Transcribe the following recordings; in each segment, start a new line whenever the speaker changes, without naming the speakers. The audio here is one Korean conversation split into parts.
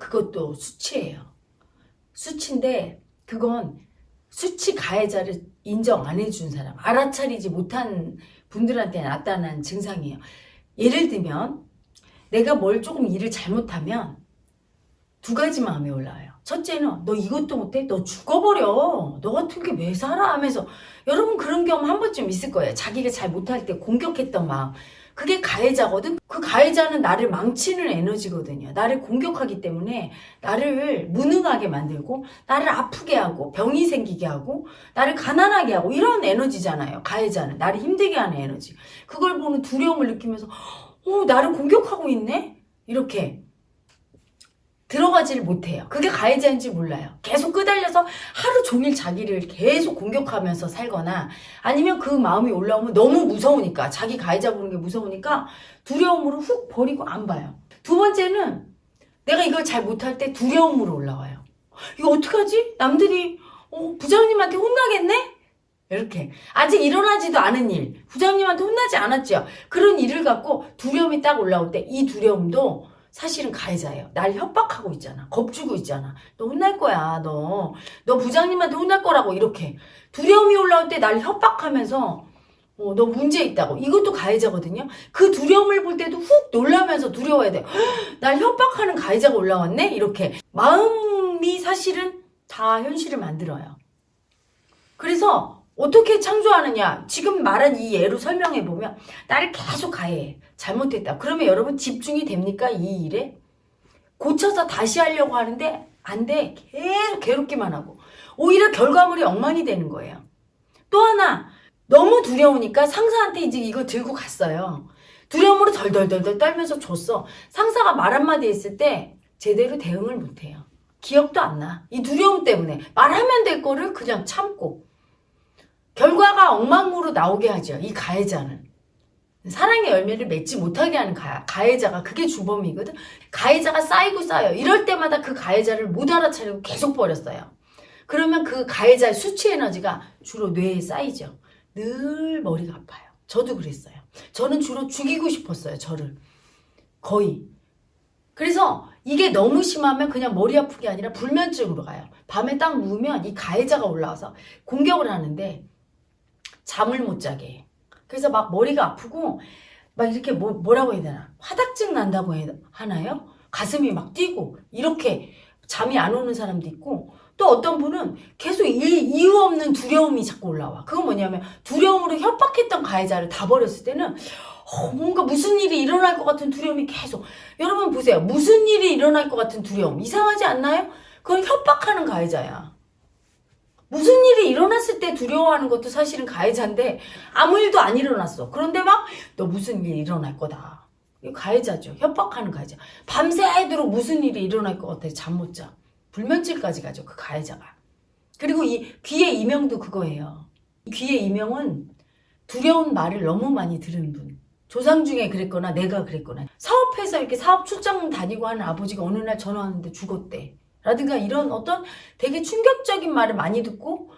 그것도 수치예요. 수치인데 그건 수치 가해자를 인정 안 해준 사람, 알아차리지 못한 분들한테 나타난 증상이에요. 예를 들면 내가 뭘 조금 일을 잘못하면 두 가지 마음이 올라와요. 첫째는 너 이것도 못해? 너 죽어버려. 너 같은 게 왜 살아? 하면서 여러분 그런 경험 한 번쯤 있을 거예요. 자기가 잘 못할 때 공격했던 마음. 그게 가해자거든. 그 가해자는 나를 망치는 에너지거든요. 나를 공격하기 때문에 나를 무능하게 만들고 나를 아프게 하고 병이 생기게 하고 나를 가난하게 하고 이런 에너지잖아요. 가해자는 나를 힘들게 하는 에너지. 그걸 보는 두려움을 느끼면서 어, 나를 공격하고 있네? 이렇게 들어가지를 못해요. 그게 가해자인지 몰라요. 계속 끄달려서 하루 종일 자기를 계속 공격하면서 살거나 아니면 그 마음이 올라오면 너무 무서우니까 자기 가해자 보는 게 무서우니까 두려움으로 훅 버리고 안 봐요. 두 번째는 내가 이걸 잘 못할 때 두려움으로 올라와요. 이거 어떡하지? 남들이 어, 부장님한테 혼나겠네? 이렇게 아직 일어나지도 않은 일 부장님한테 혼나지 않았죠. 그런 일을 갖고 두려움이 딱 올라올 때 이 두려움도 사실은 가해자예요. 날 협박하고 있잖아. 겁주고 있잖아. 너 혼날 거야. 너. 너 부장님한테 혼날 거라고 이렇게. 두려움이 올라올 때 날 협박하면서 어, 너 문제 있다고. 이것도 가해자거든요. 그 두려움을 볼 때도 훅 놀라면서 두려워야 돼. 헉, 날 협박하는 가해자가 올라왔네? 이렇게. 마음이 사실은 다 현실을 만들어요. 그래서 어떻게 창조하느냐? 지금 말한 이 예로 설명해 보면 나를 계속 가해해. 잘못했다. 그러면 여러분 집중이 됩니까? 이 일에? 고쳐서 다시 하려고 하는데 안 돼. 계속 괴롭기만 하고. 오히려 결과물이 엉망이 되는 거예요. 또 하나, 너무 두려우니까 상사한테 이제 이거 들고 갔어요. 두려움으로 덜덜덜덜 떨면서 줬어. 상사가 말 한마디 했을 때 제대로 대응을 못해요. 기억도 안 나. 이 두려움 때문에. 말하면 될 거를 그냥 참고. 결과가 엉망으로 나오게 하죠. 이 가해자는. 사랑의 열매를 맺지 못하게 하는 가, 가해자가 그게 주범이거든. 가해자가 쌓이고 쌓여. 이럴 때마다 그 가해자를 못 알아차리고 계속 버렸어요. 그러면 그 가해자의 수치 에너지가 주로 뇌에 쌓이죠. 늘 머리가 아파요. 저도 그랬어요. 저는 주로 죽이고 싶었어요. 저를. 거의. 그래서 이게 너무 심하면 그냥 머리 아프게 아니라 불면증으로 가요. 밤에 딱 누우면 이 가해자가 올라와서 공격을 하는데 잠을 못 자게 해. 그래서 막 머리가 아프고 막 이렇게 뭐, 뭐라고 해야 되나 화닥증 난다고 해, 하나요? 가슴이 막 뛰고 이렇게 잠이 안 오는 사람도 있고 또 어떤 분은 계속 이, 이유 없는 두려움이 자꾸 올라와. 그건 뭐냐면 두려움으로 협박했던 가해자를 다 버렸을 때는 어, 뭔가 무슨 일이 일어날 것 같은 두려움이 계속 여러분 보세요. 무슨 일이 일어날 것 같은 두려움 이상하지 않나요? 그건 협박하는 가해자야. 무슨 일이 일어났을 때 두려워하는 것도 사실은 가해자인데 아무 일도 안 일어났어. 그런데 막 너 무슨 일이 일어날 거다. 가해자죠. 협박하는 가해자. 밤새도록 무슨 일이 일어날 것 같아 잠 못 자. 불면증까지 가죠. 그 가해자가. 그리고 이 귀의 이명도 그거예요. 이 귀의 이명은 두려운 말을 너무 많이 들은 분. 조상 중에 그랬거나 내가 그랬거나 사업해서 이렇게 사업 출장 다니고 하는 아버지가 어느 날 전화하는데 죽었대. 라든가 이런 어떤 되게 충격적인 말을 많이 듣고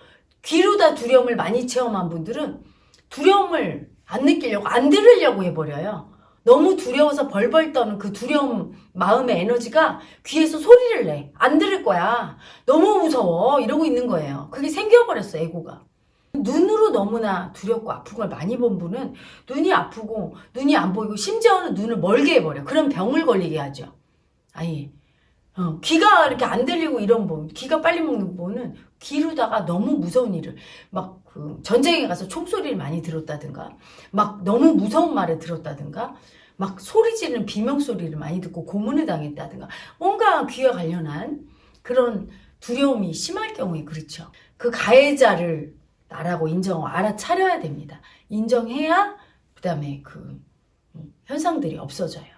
귀로 다 두려움을 많이 체험한 분들은 두려움을 안 느끼려고 안 들으려고 해버려요. 너무 두려워서 벌벌 떠는 그 두려움 마음의 에너지가 귀에서 소리를 내. 안 들을 거야. 너무 무서워. 이러고 있는 거예요. 그게 생겨버렸어, 에고가. 눈으로 너무나 두렵고 아픈 걸 많이 본 분은 눈이 아프고 눈이 안 보이고 심지어는 눈을 멀게 해버려. 그럼 병을 걸리게 하죠. 아예. 어, 귀가 이렇게 안 들리고 이런 분, 귀가 빨리 먹는 분은 귀로다가 너무 무서운 일을 막 그 전쟁에 가서 총소리를 많이 들었다든가 막 너무 무서운 말을 들었다든가 막 소리 지르는 비명 소리를 많이 듣고 고문을 당했다든가 뭔가 귀와 관련한 그런 두려움이 심할 경우에 그렇죠. 그 가해자를 나라고 인정 알아차려야 됩니다. 인정해야 그다음에 그 현상들이 없어져요.